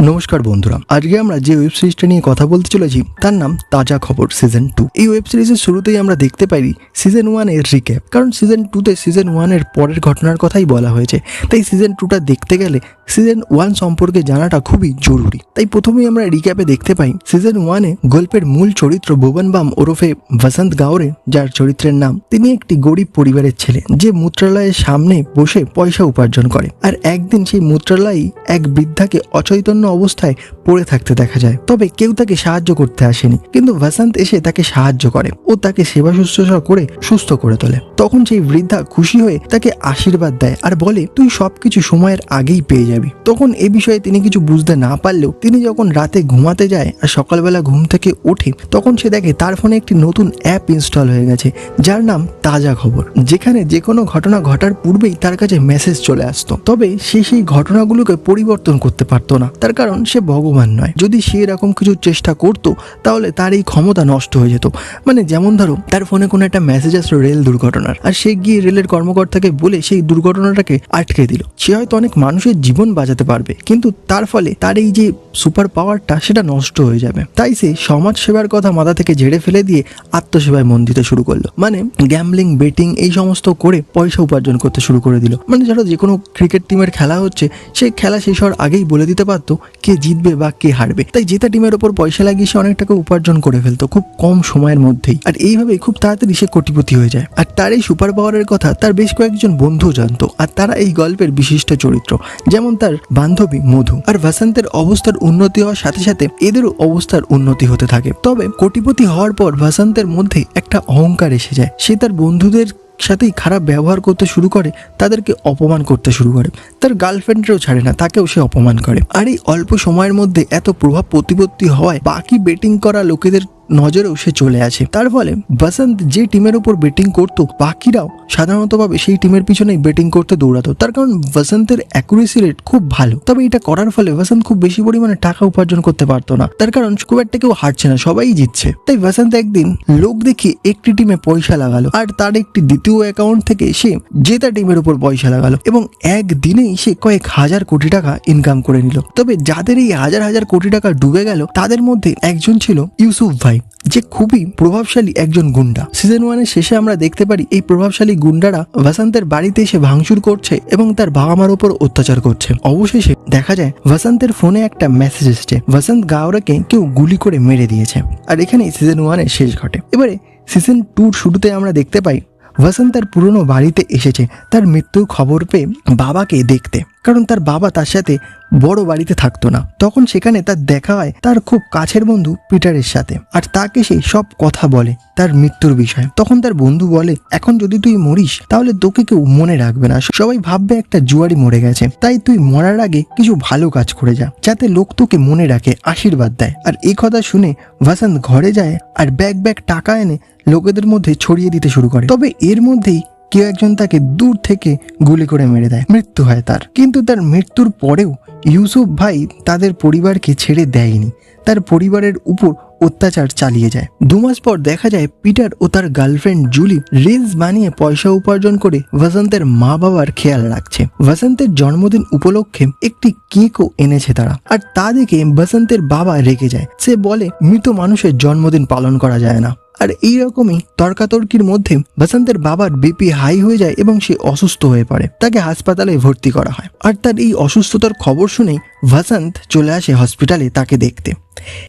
নমস্কার বন্ধুরা, আজকে আমরা যে ওয়েব সিরিজটা নিয়ে কথা বলতে চলেছি, তার নাম তাজা খবর সিজন টু এই ওয়েব সিরিজের শুরুতেই আমরা দেখতে পাই সিজন ওয়ানের রিক্যাপ কারণ সিজন টুতে সিজন ওয়ানের পরের ঘটনার কথাই বলা হয়েছে। তাই সিজন টুটা দেখতে গেলে সিজন ওয়ান সম্পর্কে জানাটা খুবই জরুরি। তাই প্রথমেই আমরা রিক্যাপে দেখতে পাই সিজন ওয়ানে গল্পের মূল চরিত্র ভুবন বাম ওরফে বসন্ত গাওরে যার চরিত্রের নাম, তিনি একটি গরিব পরিবারের ছেলে, যে মূত্রালয়ের সামনে বসে পয়সা উপার্জন করে। আর একদিন সেই মূত্রালয়ই এক বৃদ্ধাকে অচৈতন্য অবস্থায় পড়ে থাকতে দেখা যায়। তবে কেউ তাকে সাহায্য করতে আসেনি, কিন্তু বসন্ত এসে তাকে সাহায্য করে ও তাকে সেবা শুশ্রূষা করে সুস্থ করে তোলে। তখন সেই বৃদ্ধা খুশি হয়ে তাকে আশীর্বাদ দেয় আর বলে, তুই সবকিছু সময়ের আগেই পেয়ে যাবি। তখন এ বিষয়ে তিনি কিছু বুঝতে না পারলেও তিনি যখন রাতে ঘুমাতে যায় আর সকালবেলা ঘুম থেকে ওঠে, তখন সে দেখে তার ফোনে একটি নতুন অ্যাপ ইনস্টল হয়ে গেছে, যার নাম তাজা খবর। যেখানে যে কোনো ঘটনা ঘটার পূর্বেই তার কাছে মেসেজ চলে আসতো। তবে সে সেই ঘটনাগুলোকে পরিবর্তন করতে পারতো না। তার কারণ সে ভগবান নয়। যদি সে এরকম কিছু চেষ্টা করতো, তাহলে তার এই ক্ষমতা নষ্ট হয়ে যেত। মানে যেমন ধরো, তার ফোনে কোনো একটা মেসেজ আসলো রেল দুর্ঘটনার। আর সে গিয়ে রেলের কর্মকর্তাকে বলে সেই দুর্ঘটনাটাকে আটকে দিল। সে হয়তো অনেক মানুষের জীবন বাঁচাতে পারবে। কিন্তু তার ফলে তার এই যে সুপার পাওয়ারটা সেটা নষ্ট হয়ে যাবে। তাই সে সমাজ সেবার কথা মাথা থেকে ঝেড়ে ফেলে দিয়ে আত্মসেবায় মন দিতে শুরু করল। মানে গ্যাম্বলিং বেটিং এই সমস্ত করে পয়সা উপার্জন করতে শুরু করে দিল। মানে ধরো যে কোনো ক্রিকেট টিমের খেলা হচ্ছে সেই খেলা শেষ হওয়ার আগেই বলে দিতে পারতো কে জিতবে বা কে হারবে। তাই জেতা টিমের ওপর পয়সা লাগিয়ে সে অনেক টাকা উপার্জন করে ফেলতো খুব কম সময়ের মধ্যেই। আর এইভাবেই খুব তাড়াতাড়ি সে কোটিপতি হয়ে যায়। আর তার এই সুপার পাওয়ারের কথা তার বেশ কয়েকজন বন্ধু জানতো। আর তারা এই গল্পের বিশিষ্ট চরিত্র। যেমন তার বান্ধবী মধু আর ভাসান্তের অবস্থার উন্নতি হওয়ার সাথে সাথে এদেরও অবস্থার উন্নতি হতে থাকে। তবে কোটিপতি হওয়ার পর ভাসান্তের মধ্যে একটা অহংকার এসে যায়। সে তার বন্ধুদের সাথেই খারাপ ব্যবহার করতে শুরু করে, তাদেরকে অপমান করতে শুরু করে। তার গার্লফ্রেন্ডকেও ছাড়ে না, তাকেও সে অপমান করে। আর এই অল্প সময়ের মধ্যে এত প্রভাব প্রতিপত্তি হওয়ায় বাকি বেটিং করা লোকেদের নজরেও সে চলে আসে। তার ফলে বসন্ত যে টিমের উপর বেটিং করতো, বাকিরাও সাধারণতভাবে সেই টিমের পিছনেই বেটিং করতে দৌড়াতো। তার কারণ বসন্তের অ্যাকুরেসি রেট খুব ভালো। তবে এটা করার ফলে বসন্ত খুব বেশি পরিমাণে টাকা উপার্জন করতে পারতো না। তার কারণ খুব একটা কেউ হারছে না, সবাই জিতছে। তাই বসন্ত একদিন লোক দেখে একটি টিমে পয়সা লাগালো আর তার একটি দ্বিতীয় অ্যাকাউন্ট থেকে সে জেতা টিমের উপর পয়সা লাগালো এবং একদিনেই সে কয়েক হাজার কোটি টাকা ইনকাম করে নিল। তবে যাদের এই হাজার হাজার কোটি টাকা ডুবে গেল, তাদের মধ্যে একজন ছিল ইউসুফ ভাই। যে খুবই প্রভাবশালী একজন গুন্ডা। সিজন ওয়ানের শেষে আমরা দেখতে পারি এই প্রভাবশালী গুন্ডারা বসন্তের বাড়িতে এসে ভাঙচুর করছে এবং তার বাবা মার উপর অত্যাচার করছে। অবশেষে দেখা যায় বসন্তের ফোনে একটা মেসেজ এসছে। বসন্ত গাওরাকে কেউ গুলি করে মেরে দিয়েছে। আর এখানেই সিজন ওয়ানের শেষ ঘটে। এবারে সিজন টুর শুরুতে আমরা দেখতে পাই বসন্ত তার পুরনো বাড়িতে এসেছে। তার মৃত্যুর খবর পেয়ে বাবাকে দেখতে। কারণ তার বাবা তার সাথে বড় বাড়িতে থাকতো না। তখন সেখানে তার দেখা হয় তার খুব কাছের বন্ধু পিটারের সাথে। আর তাকে সে সব কথা বলে তার মৃত্যুর বিষয়ে। তখন তার বন্ধু বলে, এখন যদি তুই মরিস, তাহলে তোকে কেউ মনে রাখবে না। সবাই ভাববে একটা জুয়ারি মরে গেছে। তাই তুই মরার আগে কিছু ভালো কাজ করে যা, যাতে লোক তোকে মনে রাখে, আশীর্বাদ দেয়। আর এই কথা শুনে ভাসান্ত ঘরে যায় আর ব্যাগ ব্যাগ টাকা এনে লোকেদের মধ্যে ছড়িয়ে দিতে শুরু করে। তবে এর মধ্যেই কেউ একজন তাকে দূর থেকে গুলি করে মেরে দেয়। মৃত্যু হয় তার। কিন্তু তার মৃত্যুর পরেও ইউসুফ ভাই তাদের পরিবারকে ছেড়ে দেয়নি। তার পরিবারের উপর অত্যাচার চালিয়ে যায়। দু মাস পর দেখা যায় পিটার ও তার গার্লফ্রেন্ড জুলি রিলস বানিয়ে পয়সা উপার্জন করে বসন্তের মা বাবার খেয়াল রাখছে। বসন্তের জন্মদিন উপলক্ষে একটি কেকও এনেছে তারা। আর তা দেখে বসন্তের বাবা রেগে যায়। সে বলে, মৃত মানুষের জন্মদিন পালন করা যায় না। আর এই রকমই তর্কাতর্কির মধ্যে বসন্তের বাবার বিপি হাই হয়ে যায় এবং সে অসুস্থ হয়ে পড়ে। তাকে হাসপাতালে ভর্তি করা হয়। আর তার এই অসুস্থতার খবর শুনেই বসন্ত চলে আসে হসপিটালে তাকে দেখতে।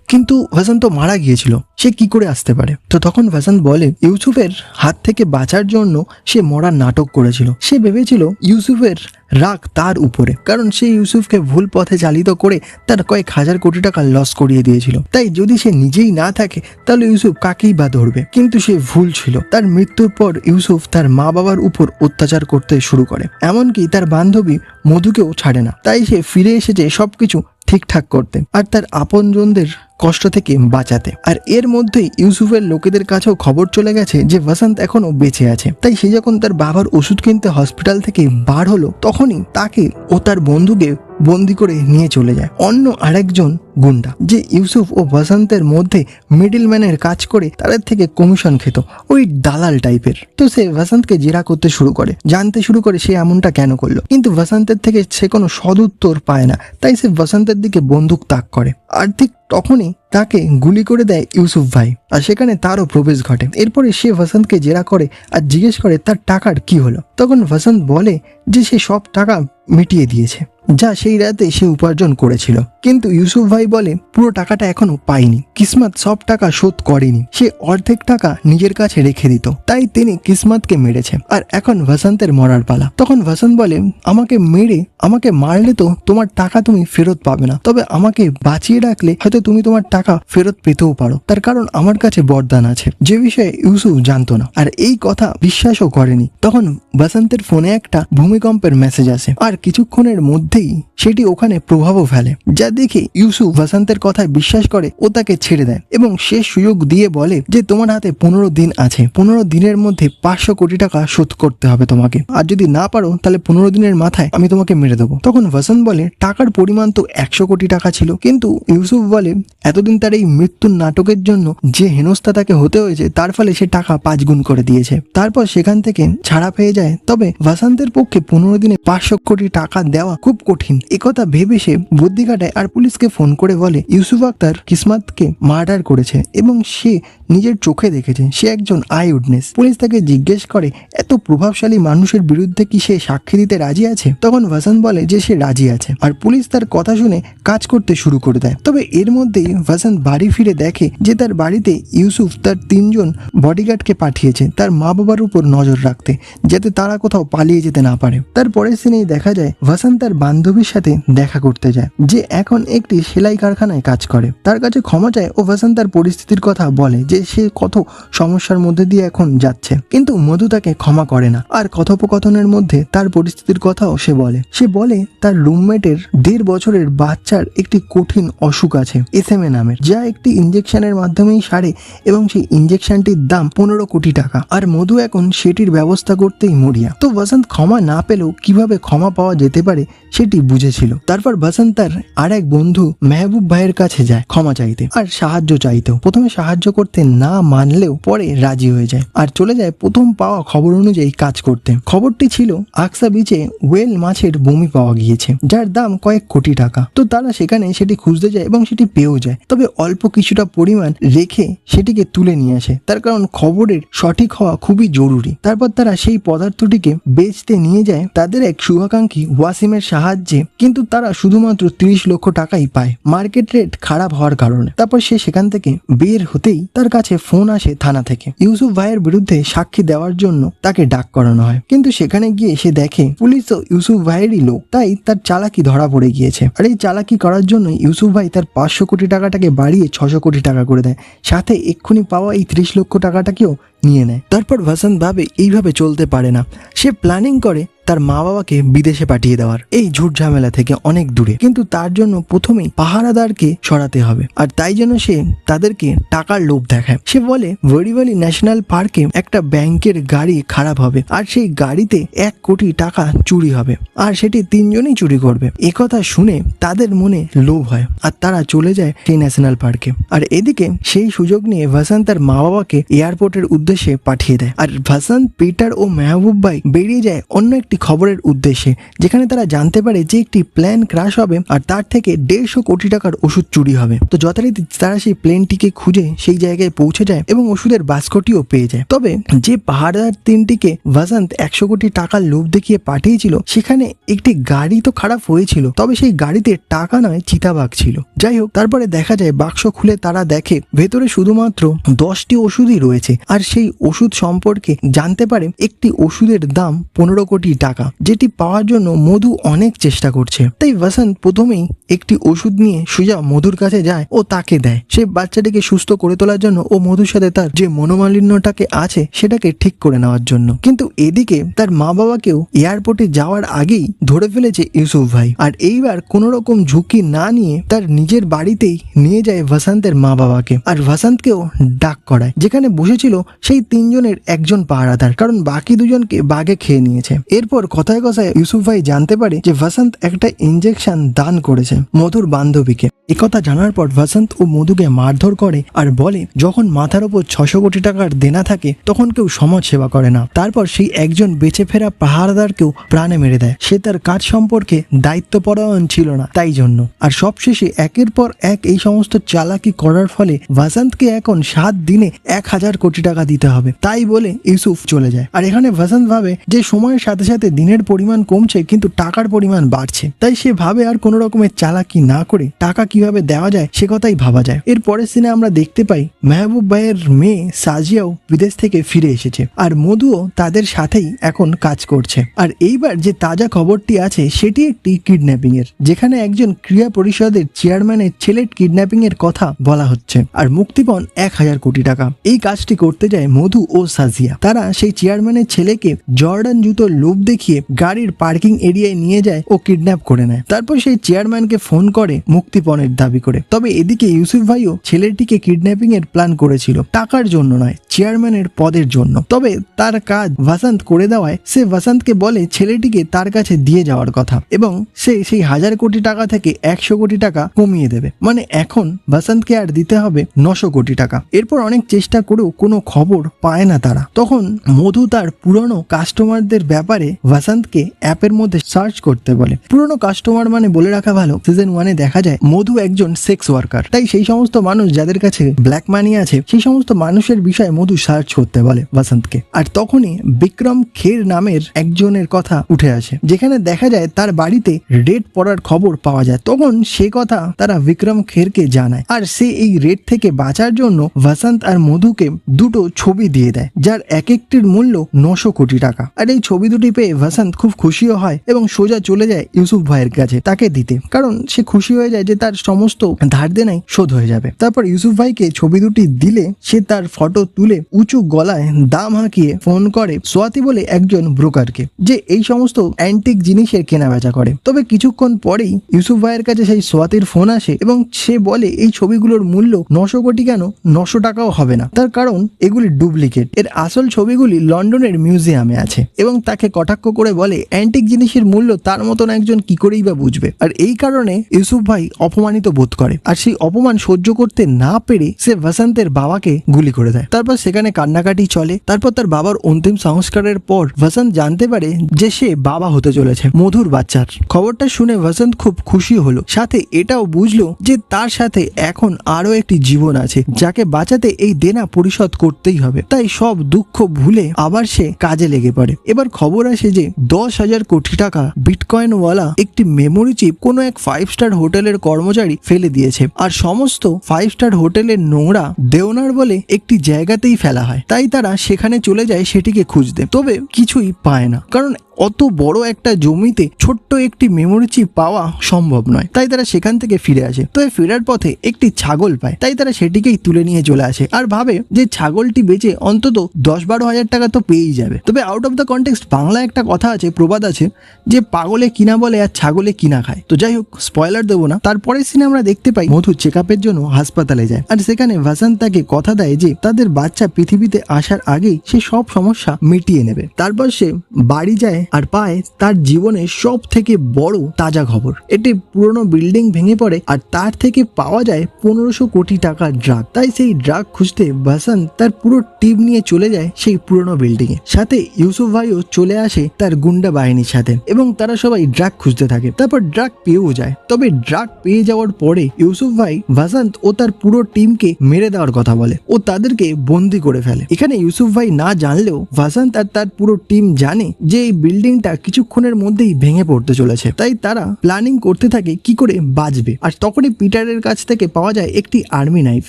কিন্তু ভাসান্ত মারা গিয়েছিল, সে কি করে আসতে পারে? তো তখন ভাসান্ত বলে, ইউসুফের হাত থেকে বাঁচার জন্য সে মরার নাটক করেছিল। সে ভেবেছিল ইউসুফের রাগ তার উপরে, কারণ সে ইউসুফকে ভুল পথে চালিত করে তার কয়েক হাজার কোটি টাকা লস করিয়ে দিয়েছিল। তাই যদি সে নিজেই না থাকে, তাহলে ইউসুফ কাকেই বা ধরবে? কিন্তু সে ভুল ছিল। তার মৃত্যুর পর ইউসুফ তার মা বাবার উপর অত্যাচার করতে শুরু করে। এমনকি তার বান্ধবী মধুকেও ছাড়ে না। তাই সে ফিরে এসেছে সবকিছু ঠিকঠাক করতে আর তার আপনজনদের কষ্ট থেকে বাঁচাতে। আর এর মধ্যেই ইউসুফের লোকেদের কাছেও খবর চলে গেছে যে বসন্ত এখনও বেঁচে আছে। তাই সে যখন তার বাবার ওষুধ কিনতে হসপিটাল থেকে বার হলো, তখনই তাকে ও তার বন্ধুকে বন্দি করে নিয়ে চলে যায়। অন্য আরেকজন গুন্ডা, যে ইউসুফ ও বসন্তের মধ্যে মিডিলম্যানের কাজ করে তাদের থেকে কমিশন খেত। ওই দালাল টাইপের। তো সে বসন্তকে জেরা করতে শুরু করে। জানতে শুরু করে সে এমনটা কেন করল। কিন্তু বসন্তের থেকে সে কোনো সদুত্তর পায় না। তাই সে বসন্তের দিকে বন্দুক তাক করে। আর ঠিক তখনই তাকে গুলি করে দেয় ইউসুফ ভাই। আর সেখানে তারও প্রবেশ ঘটে। এরপরে সে ভাসন্তকে জেরা করে আর জিজ্ঞেস করে, তার টাকার কি হলো? তখন ভাসন্ত বলে যে, সে সব টাকা মিটিয়ে দিয়েছে। যা সেই রাতে সে উপার্জন করেছিল। কিন্তু ইউসুফ ভাই বলে, পুরো টাকাটা এখনও পায়নি কিসমত সব টাকা শোধ করেনি। সে অর্ধেক টাকা নিজের কাছে রেখে দিত। তাই তিনি কিসমতকে মেরেছে। আর এখন বসন্তের মরার পালা। তখন বসন্ত বলে, আমাকে মেরে, আমাকে মারলে তো তোমার টাকা তুমি ফেরত পাবে না। তবে আমাকে বাঁচিয়ে রাখলে হয়তো তুমি তোমার টাকা ফেরত পেতেও পারো। তার কারণ আমার কাছে বরদান আছে। যে বিষয়ে ইউসুফ জানতো না। আর এই কথা বিশ্বাসও করেনি। তখন বসন্তের ফোনে একটা ভূমিকম্পের মেসেজ আসে। আর কিছুক্ষণের মধ্যেই সেটি ওখানে প্রভাবও ফেলে। যা দেখে ইউসুফ বসন্তের কথায় বিশ্বাস করে ও তাকে ছেড়ে দেয় এবং শেষ সুযোগ দিয়ে বলে যে, তোমার হাতে পনেরো দিন আছে। পনেরো দিনের মধ্যে পাঁচশো কোটি টাকা শোধ করতে হবে তোমাকে। আর যদি না পারো, তাহলে পনেরো দিনের মাথায় আমি তোমাকে মেরে দেবো। তখন বসন্ত বলে, টাকার পরিমাণ তো একশো কোটি টাকা ছিল। কিন্তু ইউসুফ বলে, এতদিন তার এই মৃত্যুর নাটকের জন্য যে হেনস্থা তাকে হতে হয়েছে, তার ফলে সে টাকা পাঁচ গুণ করে দিয়েছে। তারপর সেখান থেকে ছাড়া পেয়ে যায়। তবে বসন্তের পক্ষে পনেরো দিনে পাঁচশো কোটি টাকা দেওয়া খুব কঠিন। একথা ভেবে সে বুদ্ধি কাটায় আর পুলিশকে ফোন করে বলে, ইউসুফ আক্তার কিসমাতকে মার্ডার করেছে এবং সে নিজের চোখে দেখেছে। সে একজন আই উইটনেস পুলিশ তাকে জিজ্ঞেস করে, এত প্রভাবশালী মানুষের বিরুদ্ধে কি সে সাক্ষী দিতে রাজি আছে? তখন ভাসান বলে যে সে রাজি আছে আর পুলিশ তার কথা শুনে কাজ করতে শুরু করে দেয়। তবে এর মধ্যেই ভাসান বাড়ি ফিরে দেখে যে তার বাড়িতে ইউসুফ তার তিনজন বডিগার্ডকে পাঠিয়েছে তার মা বাবার উপর নজর রাখতে, যাতে তারা কোথাও পালিয়ে যেতে না পারে। তার পরের সিনেই দেখা যায়, ভাসান তার বান্ধবীর সাথে দেখা করতে যায়, যে এখন একটি সেলাই কারখানায় কাজ করে। তার কাছে ক্ষমা চায় ও ভাসান তার পরিস্থিতির কথা বলে, যে সে কত সমস্যার মধ্যে দিয়ে এখন যাচ্ছে। কিন্তু মধু তাকে ক্ষমা করে না, আর কথোপকথনের মধ্যে তার পরিস্থিতির কথাও সে বলে। সে বলে, তার রুমমেটের দেড় বছরের বাচ্চার একটি কঠিন অসুখ আছে, এসএমএ নামের, যা একটি ইঞ্জেকশনের মাধ্যমেই সারে এবং সেই ইঞ্জেকশনটির দাম পনেরো কোটি টাকা, আর মধু এখন সেটির ব্যবস্থা করতেই মরিয়া। তো বসন্ত ক্ষমা না পেলেও কীভাবে ক্ষমা পাওয়া যেতে পারে সেটি বুঝেছিল। তারপর বসন্ত তার আর এক বন্ধু মেহবুব ভাইয়ের কাছে যায় ক্ষমা চাইতে আর সাহায্য চাইতেও। প্রথমে সাহায্য করতে না মানলেও পরে রাজি হয়ে যায় আর চলে যায় প্রথম পাওয়া খবর অনুযায়ী কাজ করতে। খবরটি ছিল, আকসা বিচে ওয়েল মাছের বমি পাওয়া গিয়েছে, যার দাম কয়েক কোটি টাকা। তো তারা সেখানে সেটি খুঁজতে যায় এবং সেটি পেয়েও যায়। তবে অল্প কিছুটা পরিমাণ রেখে সেটিকে তুলে নিয়ে আসে। তার কারণ খবরের সঠিক হওয়া খুবই জরুরি। তারপর তারা সেই পদার্থটিকে বেচতে নিয়ে যায়। তাদের এক শুভাকাঙ্ক্ষী ওয়াসিমের সাহায্যে কিন্তু তারা শুধুমাত্র তিরিশ লক্ষ টাকাই পায়। মার্কেট রেট খারাপ হওয়ার কারণে। তারপর সে সেখান থেকে বের হতেই তার কাছে ফোন আসে থানা থেকে। ইউসুফ ভাইয়ের বিরুদ্ধে সাক্ষী দেওয়ার জন্য তাকে ডাক করানো হয়। কিন্তু সেখানে গিয়ে সে দেখে পুলিশ তো ইউসুফ ভাইয়েরই লোক। তাই তার চালাকি ধরা পড়ে গিয়েছে। আর এই চালাকি করার জন্য ইউসুফ ভাই তার পাঁচশো কোটি টাকাটাকে বাড়িয়ে ছশো কোটি টাকা করে দেয়। সাথে এক্ষুনি পাওয়া এই ত্রিশ লক্ষ টাকাটাকেও নিয়ে নেয়। তারপর ভাসান ভাবে এইভাবে চলতে পারে না। সে প্ল্যানিং করে তার মা বাবাকে বিদেশে পাঠিয়ে দেওয়ার। এই ঝুট ঝামেলা থেকে অনেক দূরে। কিন্তু তার জন্য প্রথমেই পাহারাদারকে সরাতে হবে। আর তাই জন্য সে তাদেরকে টাকার লোভ দেখায়। সে বলে ভরিভালি ন্যাশনাল পার্কে একটা ব্যাংকের গাড়ি খারাপ হবে। আর সেই গাড়িতে এক কোটি টাকা চুরি হবে। আর সেটি তিনজনই চুরি করবে। একথা শুনে তাদের মনে লোভ হয়। আর তারা চলে যায় সেই ন্যাশনাল পার্কে। আর এদিকে সেই সুযোগ নিয়ে ভাসান তার মা বাবাকে এয়ারপোর্টের উদ্দেশ্যে পাঠিয়ে দেয়। আর ভাসান, পিটার ও মেহবুব ভাই বেরিয়ে যায় অন্য একটি খবরের উদ্দেশ্যে, যেখানে তারা জানতে পারে যে একটি প্ল্যান ক্রাশ হবে আর তার থেকে দেড়শো কোটি টাকার ওষুধ চুরি হবে। তো যথারীতি তারা সেই প্লেনটিকে খুঁজে সেই জায়গায় পৌঁছে যায় এবং ওষুধের বাস্কটিও পেয়ে যায়। তবে যে পাহাড়ার তিনটিকে ভাসান্ত একশো কোটি টাকার লোভ দেখিয়ে পাঠিয়েছিল, সেখানে একটি গাড়ি তো খারাপ হয়েছিল, তবে সেই গাড়িতে টাকা নয়, চিতাবাঘ ছিল। যাই হোক, তারপরে দেখা যায় বাক্স খুলে তারা দেখে, ভেতরে শুধুমাত্র দশটি ওষুধই রয়েছে। আর সেই ওষুধ সম্পর্কে জানতে পারে একটি ওষুধের দাম পনেরো কোটি টাকা যেটি পাওয়ার জন্য মধু অনেক চেষ্টা করছে। তাই বসন্ত প্রথমেই একটি ওষুধ নিয়ে সোজা মধুর কাছে যায় ও তাকে দেয়। সে বাচ্চাটিকে সুস্থ করে তোলার জন্য ও মধুর সাথে তার যে মনোমালিন্যটাকে আছে সেটাকে ঠিক করে নেওয়ার জন্য। কিন্তু এদিকে তার মা বাবাকেও এয়ারপোর্টে যাওয়ার আগেই ধরে ফেলেছে ইউসুফ ভাই। আর এইবার কোনো রকম ঝুঁকি না নিয়ে তার নিজের নিজের বাড়িতেই নিয়ে যায় ভাসান্তের মা বাবাকে আর ভাসান্তকেও ডাক করায়, যেখানে বসেছিল সেই তিনজনের একজন পাহারাদার। কারণ বাকি দুজনকে বাঘে খেয়ে নিয়েছে। এরপর কথায় কথায় ইউসুফ ভাই জানতে পারে যে ভাসান্ত একটা ইঞ্জেকশন দান করেছে মধুর বান্ধবীকে। একথা জানার পর ভাসান্ত ও মধুকে মারধর করে আর বলে, যখন মাথার ওপর ছশো কোটি টাকার দেনা থাকে, তখন কেউ সমাজ সেবা করে না। তারপর সেই একজন বেঁচে ফেরা পাহারাদারকেও প্রাণে মেরে দেয়। সে তার কাজ সম্পর্কে দায়িত্বপরায়ণ ছিল না তাই জন্য। আর সবশেষে একের পর এক এই সমস্ত চালাকি করার ফলে ভাসান্তকে এখন সাত দিনে এক হাজার কোটি টাকা দিতে হবে। তাই বলে ইউসুফ চলে যায়। আর এখানে ভাসান্ত ভাবে যে সময়ের সাথে সাথে দিনের পরিমাণ কমছে, কিন্তু টাকার পরিমাণ বাড়ছে। তাই সে ভাবে আর কোনো রকমের চালাকি না করে টাকা কীভাবে দেওয়া যায় সে কথাই ভাবা যায়। এর পরের সিনে আমরা দেখতে পাই মেহবুব ভাইয়ের মেয়ে সাজিয়াও বিদেশ থেকে ফিরে এসেছে আর মধুও তাদের সাথেই এখন কাজ করছে। আর এইবার যে তাজা খবরটি আছে, সেটি একটি কিডন্যাপিং এর, যেখানে একজন ক্রিয়া পরিষদের চেয়ারম্যানের ছেলের কিডন্যাপিং এর কথা বলা হচ্ছে। আর মুক্তিপণ এক হাজার কোটি টাকা। এই কাজটি করতে যায় মধু ও সাজিয়া। তারা সেই চেয়ারম্যানের ছেলেকে জর্ডান জুতোর লোভ দেখিয়ে গাড়ির পার্কিং এরিয়ায় নিয়ে যায় ও কিডন্যাপ করে নেয়। তারপর সেই চেয়ারম্যানকে ফোন করে মুক্তিপণের দাবি করে। তবে এদিকে ইউসুফ ভাইও ছেলেটিকে কিডন্যাপিং এর প্ল্যান করেছিল। টাকার জন্য নয় চেয়ারম্যানের পদের জন্য। তবে তার কাজ ভাসান্ত করে দেওয়ায় সে ভাসান্তকে বলে ছেলেটিকে তার কাছে দিয়ে যাওয়ার কথা এবং সে সেই হাজার কোটি টাকা থেকে একশো কোটি টাকা কমিয়ে দেবে। মানে এখন ভাসান্তকে আর দিতে হবে নশো কোটি টাকা। এরপর অনেক চেষ্টা করেও কোনো খবর পায় না তারা। তখন মধু তার পুরনো কাস্টমারদের ব্যাপারে ভাসান্তকে অ্যাপের মধ্যে সার্চ করতে বলে। পুরনো কাস্টমার মানে বলে রাখা ভালো সিজন ওয়ানে দেখা যায় মধু একজন সেক্স ওয়ার্কার তাই সেই সমস্ত মানুষ যাদের কাছে ব্ল্যাক মানি আছে, সেই সমস্ত মানুষের বিষয়ে মধু সার্চ করতে বলে বসন্তকে আর তখনই বিক্রম খের নামের একজনের কথা উঠে আসে, যেখানে দেখা যায় তার বাড়িতে রেড পড়ার খবর পাওয়া যায়। তখন সে কথা তারা বিক্রম খেরকে জানায়, আর সে এই রেড থেকে বাঁচার জন্য বসন্ত আর মধুকে দুটো ছবি দিয়ে দেয়, যার এক একটির মূল্য নশো কোটি টাকা। আর এই ছবি দুটি পেয়ে বসন্ত খুব খুশিও হয় এবং সোজা চলে যায় ইউসুফ ভাইয়ের কাছে তাকে দিতে। কারণ সে খুশি হয়ে যায় যে তার সমস্ত ধার দেনাই শোধ হয়ে যাবে। তারপর ইউসুফ ভাইকে ছবি দুটি দিলে সে তার ফটো তুলে উঁচু গলায় দাম হাঁকিয়ে ফোন করে সোয়াতি বলে একজন ব্রোকারকে, যে এই সমস্ত অ্যান্টিক জিনিসের কেনা বেচা করে। তবে কিছুক্ষণ পরেই ইউসুফ ভাইয়ের কাছে সেই সোয়াতির ফোন আসে এবং সে বলে, এই ছবিগুলোর মূল্য নশো কোটি কেন? নশো টাকাও হবে না। তার কারণ এগুলি ডুপ্লিকেট। এর আসল ছবিগুলি লন্ডনের মিউজিয়ামে আছে এবং তাকে কটাক্ষ করে বলে, অ্যান্টিক জিনিসের মূল্য তার মতন একজন কি করেই বা বুঝবে? আর এই কারণে ইউসুফ ভাই অপমানিত বোধ করে। আর সেই অপমান সহ্য করতে না পেরে সে ভাসান্তের বাবাকে গুলি করে দেয়। তারপর সেখানে কান্নাকাটি চলে। তারপর তার বাবার অন্তিম সংস্কারের পর ভাসান্ত জানতে পারে যে সে বাবা হতে চলেছে, মধুর বাচ্চার। খবরটা শুনে ভাসান্ত খুব খুশি হলো। সাথে এটাও বুঝলো যে তার সাথে এখন আরও একটি জীবন আছে, যাকে বাঁচাতে এই দেনা পরিশোধ করতেই হবে। তাই সব দুঃখ ভুলে আবার সে কাজে লেগে পড়ে। এবার খবর আসে যে দশ হাজার কোটি টাকা বিটকয়েনওয়ালা একটি মেমোরি চিপ কোনো এক ফাইভ স্টার হোটেলের কর্মচারী ফেলে দিয়েছে। আর সমস্ত ফাইভ স্টার হোটেলের নোংরা দেওনার বলে একটি জায়গাতেই ফেলা হয়। তাই তারা সেখানে চলে যায় সেটিকে খুঁজতে। তবে কিছুই পায় না। কারণ অত বড় একটা জমিতে ছোট্ট একটি মেমোরি চিপ পাওয়া সম্ভব নয়। তাই তারা সেখান থেকে ফিরে আসে। তবে ফেরার পথে একটি ছাগল পায়। তাই তারা সেটিকেই তুলে নিয়ে চলে আসে। আর ভাবে যে ছাগলটি বেচে অন্তত দশ বারো হাজার টাকা তো পেয়েই যাবে। তবে out of the context Bangla একটা কথা আছে, প্রবাদ আছে, যে পাগলে কিনা বলে আর ছাগলে কিনা খায়। তো যাই হোক স্পয়লার দেবো না। তারপরের সিনে আমরা দেখতে পাই, মধু চেক আপের জন্য হাসপাতালে যায়। আর সেখানে ভাসান তাকে কথা দেয় যে, তাদের বাচ্চা পৃথিবীতে আসার আগেই সে সব সমস্যা মিটিয়ে নেবে। তারপর সে বাড়ি যায় আর পায় তার জীবনের সব থেকে বড় তাজা খবর। এটি পুরনো বিল্ডিং ভেঙে পড়ে আর তার থেকে পাওয়া যায় পনেরোশো কোটি টাকার ড্রাগ তাই সেই ড্রাগ খুঁজতে বাসান তার পুরো টিম নিয়ে চলে যায় সেই পুরনো বিল্ডিং এ সাথে ইউসুফ ভাইও চলে আসে তার গুন্ডা বাহিনীর সাথে এবং তারা সবাই ড্রাগ খুঁজতে থাকে। তারপর ড্রাগ পেয়েও যায়। তবে ড্রাগ পেয়ে যাওয়ার পরে ইউসুফ ভাই, ভাসান্ত ও তার পুরো টিমকে মেরে দেওয়ার কথা বলে। ও তাদেরকে বন্দি করে ফেলে। এখানে ইউসুফ ভাই না জানলেও ভাসান্ত আর তার পুরো টিম জানে যে এই বিল্ডিংটা কিছুক্ষণের মধ্যেই ভেঙে পড়তে চলেছে। তাই তারা প্ল্যানিং করতে থাকে কি করে বাঁচবে। আর তখনই পিটারের কাছ থেকে পাওয়া যায় একটি আর্মি নাইফ,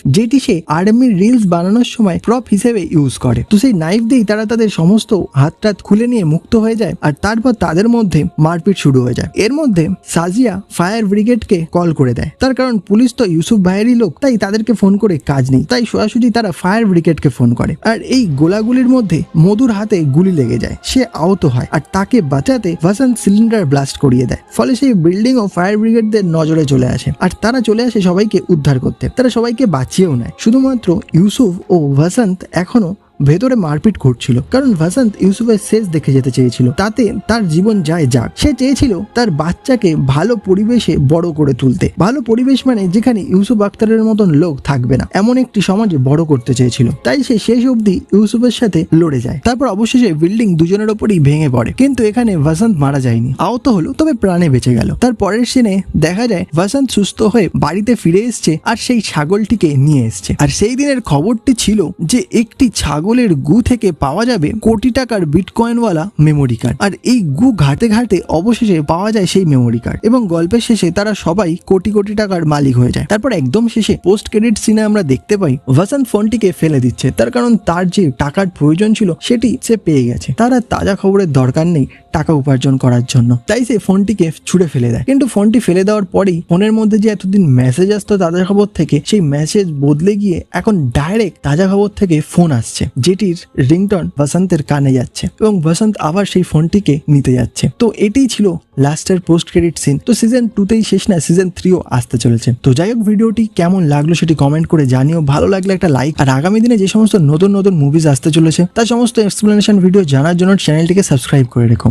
যেটি সে আর্মির রিলস বানানোর সময় প্রপ হিসেবে ইউজ করে। তো সেই নাইফ দিয়েই তারা তাদের সমস্ত হাত টাত খুলে নিয়ে মুক্ত হয়ে যায় আর তারপর তাদের মধ্যে মারপিট শুরু হয়ে যায়। এর মধ্যে সাজিয়া ফায়ার ব্রিগেডকে কল করে দেয়। তার কারণ পুলিশ তো ইউসুফ ভাইয়েরই লোক, তাই তাদেরকে ফোন করে কাজ নেই। তাই সোজাসুজি তারা ফায়ার ব্রিগেডকে ফোন করে। আর এই গোলাগুলির মধ্যে মধুর হাতে গুলি লেগে যায়। সে আহত হয় আর তাকে বাঁচাতে ভাসান সিলিন্ডার ব্লাস্ট করিয়ে দেয়। ফলে সেই বিল্ডিং ও ফায়ার ব্রিগেডদের নজরে চলে আসে আর তারা চলে আসে সবাইকে উদ্ধার করতে। তারা সবাইকে বাঁচিয়েও নেয়। শুধুমাত্র ইউসুফ ও ভাসান্ত এখনও ভেতরে মারপিট করছিল। কারণ ভাসান্ত ইউসুফের শেষ দেখে যেতে চেয়েছিল। তাতে তার জীবন যায় যাক। সে চেয়েছিল তার বাচ্চাকে ভালো পরিবেশে বড় করে তুলতে। ভালো পরিবেশ মানে যেখানে ইউসুফ আক্তারের মতন লোক থাকবে না। এমন একটি সমাজে বড় করতে চেয়েছিল। তাই সে শেষ অবধি ইউসুফের সাথে লড়ে যায়। তারপর অবশেষে বিল্ডিং দুজনের ওপরই ভেঙে পড়ে। কিন্তু এখানে ভাসান্ত মারা যায়নি। আহত হলো, তবে প্রাণে বেঁচে গেল। তার পরের সিনে দেখা যায় ভাসান্ত সুস্থ হয়ে বাড়িতে ফিরে এসছে আর সেই ছাগলটিকে নিয়ে এসছে। আর সেই দিনের খবরটি ছিল যে একটি ছাগলের গু থেকে পাওয়া যাবে কোটি টাকার বিটকয়েনওয়ালা মেমোরি কার্ড আর এই গু ঘাটে ঘাটে অবশেষে পাওয়া যায় সেই মেমোরি কার্ড এবং গল্পের শেষে তারা সবাই কোটি কোটি টাকার মালিক হয়ে যায়। তারপর একদম শেষে পোস্ট ক্রেডিট সিনে আমরা দেখতে পাই, ভাসান ফোনটিকে ফেলে দিচ্ছে। তার কারণ তার যে টাকার প্রয়োজন ছিল, সেটি সে পেয়ে গেছে। তারা তাজা খবরের দরকার নেই। টাকা উপার্জন করার জন্য। তাই সে ফোনটিকে ছুড়ে ফেলে দেয়। কিন্তু ফোনটি ফেলে দেওয়ার পরেই ফোনের মধ্যে যে এতদিন মেসেজ আসতো তাজা খবর থেকে, সেই মেসেজ বদলে গিয়ে এখন ডাইরেক্ট তাজা খবর থেকে ফোন আসছে, যেটির রিংটন বসন্তের কানে যাচ্ছে এবং বসন্ত আবার সেই ফোনটিকে নিতে যাচ্ছে। তো এটাই ছিল লাস্টের পোস্ট ক্রেডিট সিন তো সিজন টুতেই শেষ না সিজন থ্রিও আসতে চলেছে। তো যাই হোক, ভিডিওটি কেমন লাগল সেটি কমেন্ট করে জানিও। ভালো লাগলে একটা লাইক আর আগামী দিনে যে সমস্ত নতুন নতুন মুভিজ আসতে চলেছে, তার সমস্ত এক্সপ্লেনেশন ভিডিও জানার জন্য চ্যানেলটিকে সাবস্ক্রাইব করে রেখো।